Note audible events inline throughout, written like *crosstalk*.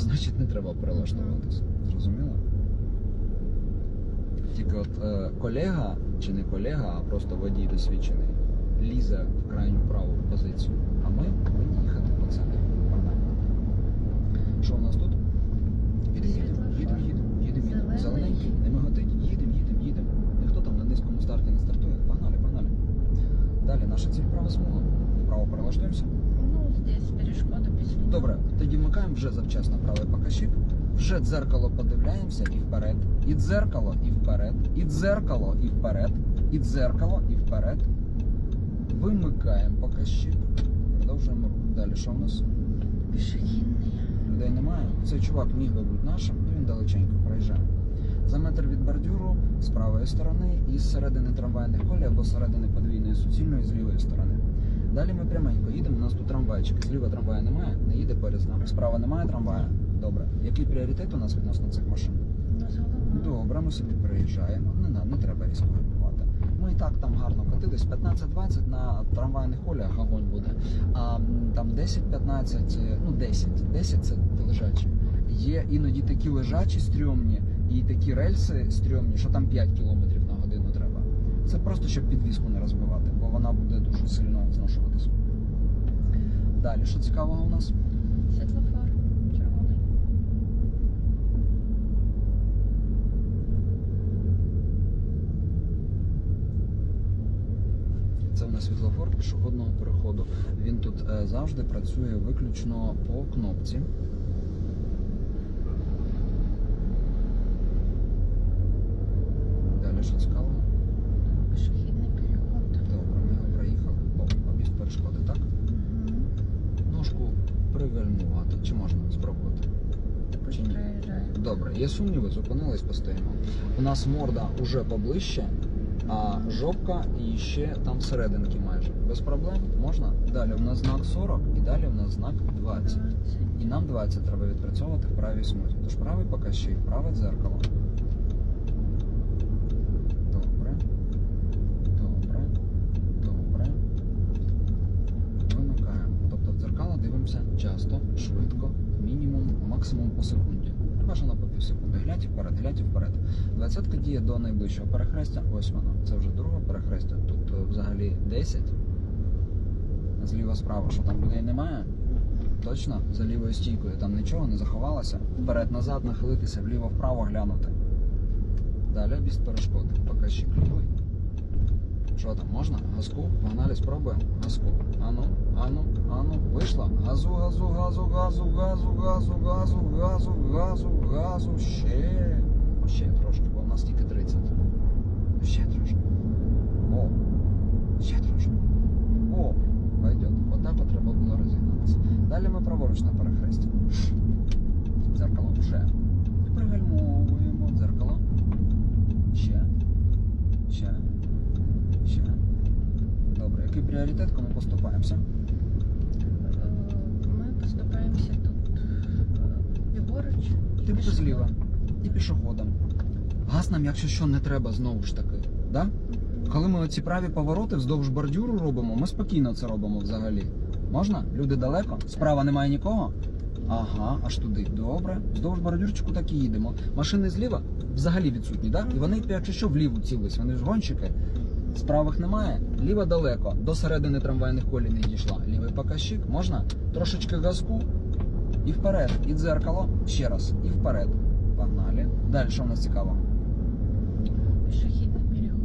значить не треба перелаштовуватися. Зрозуміло? Тільки от е, колега, чи не колега, а просто водій досвідчений, лізе в крайню праву позицію. А ми повинні їхати по центру. Нормально. Що у нас тут? Їдемо, їдемо, їдемо, їдемо, їдемо, їдемо. Зелененький, не миготить. Їдемо, їдемо, їдемо. Ніхто там на низькому старті не стартує. Погнали, погнали. Далі наша ціль права смуга. Вправо перелаштуємося. Ну, здесь перешкода після. Добре, тоді вмикаємо вже завчасно правий покажчик. Вже дзеркало подивляємося і вперед. І дзеркало, і вперед. І дзеркало, і вперед. І дзеркало, і вперед. Вимикаємо покажчик. Продовжуємо рух. Далі що в нас? Пішохідний. Людей немає. Цей чувак міг би бути нашим, і він далеченько проїжджає. За метр від бордюру з правої сторони і з середини трамвайних колій або з середини подвійної суцільної з лівої сторони. Далі ми пряменько їдемо, у нас тут трамвайчики. Зліва трамвая немає, не їде перед нами. Справа немає трамвая. Добре. Який пріоритет у нас відносно цих машин? У нас голова. Добре, ми собі переїжджаємо. Не, на- не треба різко гальмувати. Ми і так там гарно катились. 15-20 на трамвайних коліях огонь буде. А там 10-15, е, ну 10. 10 це лежачі. Є іноді такі лежачі стрьомні і такі рельси стрьомні, що там 5 км на годину треба. Це просто щоб підвіску не розбивати, бо вона буде дуже сильно зношуватись. Далі, що цікавого у нас? Світлофор. Червоний. Це у нас світлофор пішохідного переходу. Він тут е, завжди працює виключно по кнопці. Далі що цікаво? Пішохідний переход. Добре, ми його проїхали. О, об'їзд перешкоди, так? Мгм. Ножку пригальмувати. Чи можна спробувати? Чи. Добре, є сумніви, зупинились, постоїмо. У нас морда уже поближче, а жопка і ще там серединки майже. Без проблем можна. Далі у нас знак 40 і далі у нас знак 20. І нам 20 треба відпрацьовувати в правій смузі. Тож правий покажчик, праве дзеркало. Добре. Добре. Добре. Вимикаємо. Тобто в дзеркало дивимося часто, швидко, мінімум, максимум по секунді. Бажано по пів секунди. Глядь вперед, глядь вперед. Двадцятка діє до найближчого перехрестя. Ось воно. Це вже друге перехрестя. Тут е, взагалі 10. Зліва справа, що там людей немає. Точно за лівою стійкою там нічого не заховалося. Вперед-назад нахилитися, вліво-вправо глянути. Далі без перешкоди. Покажи лівий. Що там, можна? Газку? Погнали, спробуємо. Газку. Ану, ану, ану. Вийшла. Газу, газу, газу, газу, газу, газу, газу, газу, газу, газу. Ще. Ще трошки, бо в нас тільки 30. Ще трошки. О. Ще трошки. О, пойдет. Отак от треба було розігнатися. Далі ми праворуч на перехресті. Дзеркало вже. І пригальмовуємо дзеркало. Ще. Ще. Ще. Який пріоритет, кому поступаємося? Е, Ми поступаємося тут е, ліворуч. і Ти пішохід. зліва. І пішоходом. Газ нам, якщо що, не треба знову ж таки. Да? Коли ми оці праві повороти вздовж бордюру робимо, ми спокійно це робимо взагалі. Можна? Люди далеко? Справа немає нікого? Ага, аж туди. Добре. Вздовж бордюрчику так і їдемо. Машини зліва взагалі відсутні, так? І вони, якщо що, вліву цілись. Вони ж гонщики. З правих немає, ліва далеко. До середини трамвайних колій не дійшла. Лівий показчик, можна? Трошечки газку і вперед. І дзеркало. Ще раз. І вперед. Погнали. Далі що в нас цікаво? Пішохідний переход.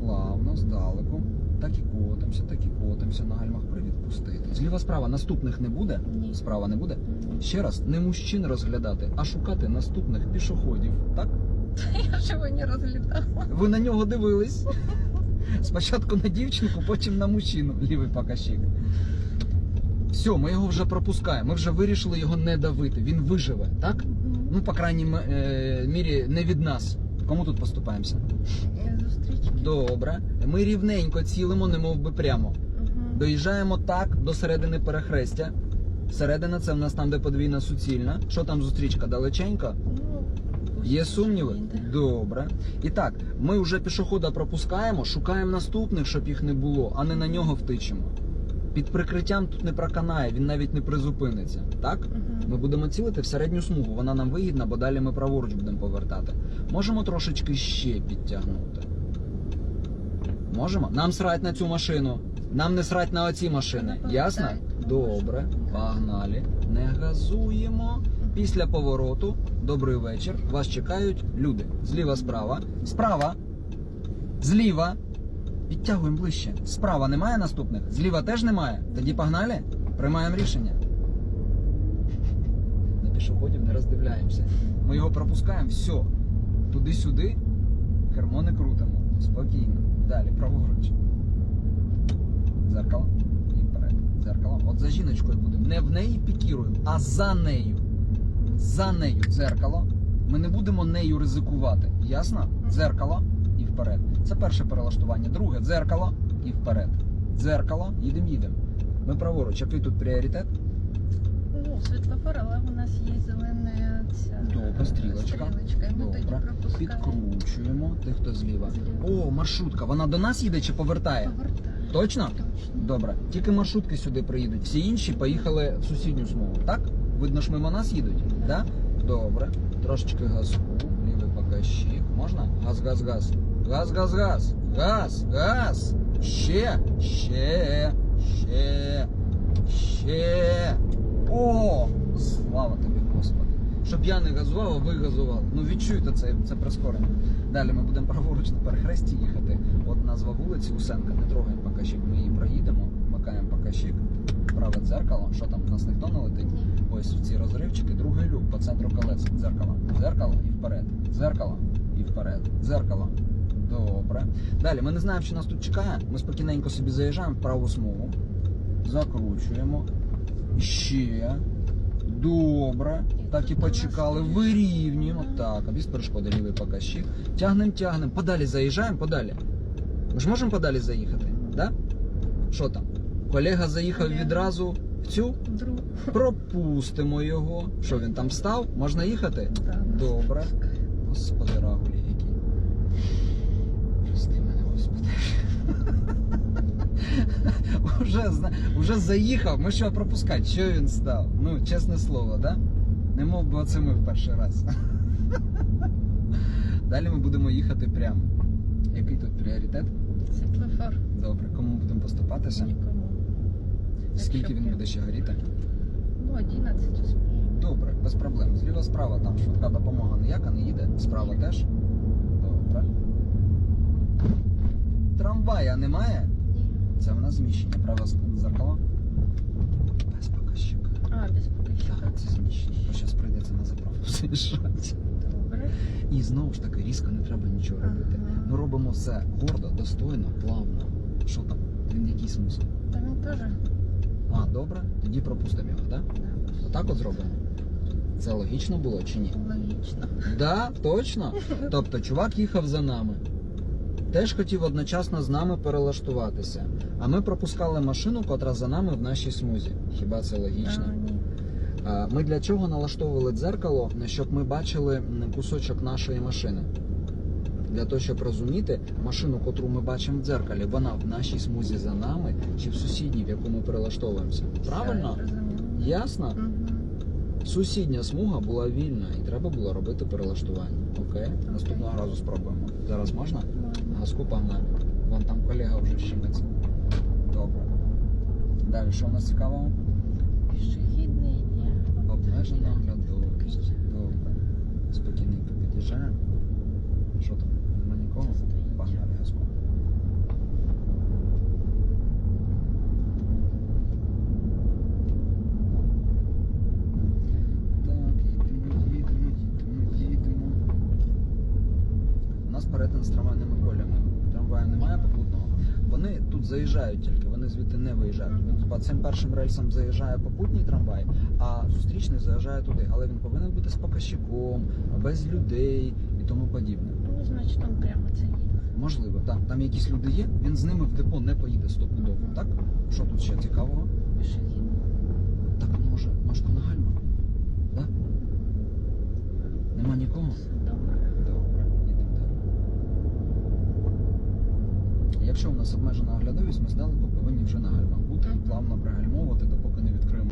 Плавно, здалеку. Так і котимося, так і котимося, на гальмах привідпустити. Зліва справа наступних не буде? Ні. Справа не буде? Ще раз, не мужчин розглядати, а шукати наступних пішоходів. Так? *laughs* Я ж його не розглядала. Ви на нього дивились. Спочатку на дівчинку, потім на мужчину, лівий показчик. Все, ми його вже пропускаємо. Ми вже вирішили його не давити. Він виживе, так? Ну, по крайній е, мірі, не від нас. Кому тут поступаємося? Е, Зустрічки. Добре. Ми рівненько цілимо, немов би прямо. Доїжджаємо так до середини перехрестя. Середина це в нас там, де подвійна суцільна. Що там зустрічка далеченько? Є сумніви? Добре. І так, ми вже пішохода пропускаємо, шукаємо наступних, щоб їх не було, а не на нього втичемо. Під прикриттям тут не проканає, він навіть не призупиниться. Так? Мгм. Ми будемо цілити в середню смугу, вона нам вигідна, бо далі ми праворуч будемо повертати. Можемо трошечки ще підтягнути. Можемо? Нам срать на цю машину. Нам не срать на оці машини. Ясно? Добре, погнали. Не газуємо. Після повороту, добрий вечір. Вас чекають люди. Зліва, справа. Справа. Зліва. Підтягуємо ближче. Справа немає наступних? Зліва теж немає? Тоді погнали? Приймаємо рішення. На пішоходів не роздивляємося. Ми його пропускаємо, все. Туди-сюди. Кермо не крутимо. Спокійно. Далі, праворуч. Дзеркало. І вперед. Дзеркало. От за жіночкою будемо. Не в неї пікіруємо, а за нею. За нею дзеркало. Ми не будемо нею ризикувати. Ясно? Дзеркало і вперед. Це перше перелаштування. Друге дзеркало і вперед. Дзеркало, їдемо, їдемо. Ми праворуч. Який тут пріоритет? Ну, світлофор, але у нас є зелена ця Добре, стрілочка. стрілочка. І ми тоді Добре. пропускаємо. Підкручуємо. Ти хто зліва? О, маршрутка. Вона до нас їде чи повертає? Повертаємо. Точно? Точно. Добре. Тільки маршрутки сюди приїдуть. Всі інші поїхали в сусідню смугу. Так? Видно ж мимо нас їдуть? Да? Добре. Трошечки газку, лівий показчик. Можна? Газ, газ, газ. Газ, газ, газ. Газ, газ. Ще, ще, ще, ще. О! Слава тобі, Господи. Щоб я не газував, а ви газували. Ну відчуйте це, це прискорення. Далі ми будемо праворуч на перехресті їхати. От назва вулиці Усенка, не трогаємо показчик. Ми її проїдемо, вмикаємо показчик, праве дзеркало. Що там, у нас ніхто не летить? Ось в ці розривчики, другий люк по центру колеса. Дзеркало. Дзеркало і вперед. Дзеркало і вперед. Дзеркало. Добре. Далі ми не знаємо, що нас тут чекає. Ми спокійненько собі заїжджаємо в праву смугу. Закручуємо. Ще. Добре. Так і почекали. Вирівнюємо. Так, а без перешкоди лівий показчик. Тягнемо, тягнемо. Подалі заїжджаємо, подалі. Ми ж можемо подалі заїхати? Да? Що там? Колега заїхав відразу цю. Друг. Пропустимо його. Що він там став? Можна їхати? Да, Добре. Господи, рагулі які. Прости мене, господи. *laughs* Уже, уже заїхав, ми що пропускати? Що він став? Ну, чесне слово, да? Не мов би оце ми в перший раз. *laughs* Далі ми будемо їхати прямо. Який тут пріоритет? Світлофор. Добре, кому будемо поступатися? Нікому. Скільки він буде ще горіти? Ну, 11. Добре, без проблем. Зліва справа там швидка допомога ніяка не їде. Справа теж. Добре. Трамвая немає? Ні. Це в нас зміщення. Праве зеркало. Без показчика. А, без показчика. Так, це зміщення. Бо зараз прийдеться на заправку *laughs* заїжджати. Добре. І знову ж таки, різко не треба нічого робити. Ага. Ми робимо все гордо, достойно, плавно. Що там? Він який смисл? Та він теж. А, добре, тоді пропустимо його, так? Да. Отак от зробимо. Це логічно було чи ні? Логічно. Да, точно. Тобто чувак їхав за нами. Теж хотів одночасно з нами перелаштуватися. А ми пропускали машину, котра за нами в нашій смузі. Хіба це логічно? А. Ми для чого налаштовували дзеркало, щоб ми бачили кусочок нашої машини. Для того, щоб розуміти машину, котру ми бачимо в дзеркалі, вона в нашій смузі за нами чи в сусідній, в яку ми перелаштовуємося. Правильно? Ясно? Сусідня смуга була вільна і треба було робити перелаштування. Окей, наступного разу спробуємо. Зараз можна? Газку погнали. Вон там колега вже щемиться. Добре. Далі, що у нас цікавого? Пішохідний є. Обмежена оглядовість. Добре. Спокійненько під'їжджаємо. Що там? Нема нікого? Стоїть. Погнали газку. Так, їдемо, їдемо, їдемо, їдемо. У нас перетин з трамвайними колями. Трамваю немає попутного. Вони тут заїжджають тільки, вони звідти не виїжджають. По цим першим рельсам заїжджає попутній трамвай, а зустрічний заїжджає туди. Але він повинен бути з показчиком, без людей і тому подібне. Значить, он прямо це їде. Можливо, так. Там якісь люди є, він з ними в депо не поїде стопудово, Мгм. так? Що тут ще цікавого? Пішохідний. Так може, Машко на гальма? Да? Нема нікого? Все добре. Добре, йдемо далі. Якщо Якщо у нас обмежена оглядовість, ми здалеку повинні вже на гальмах бути і плавно пригальмовувати, допоки не відкриємо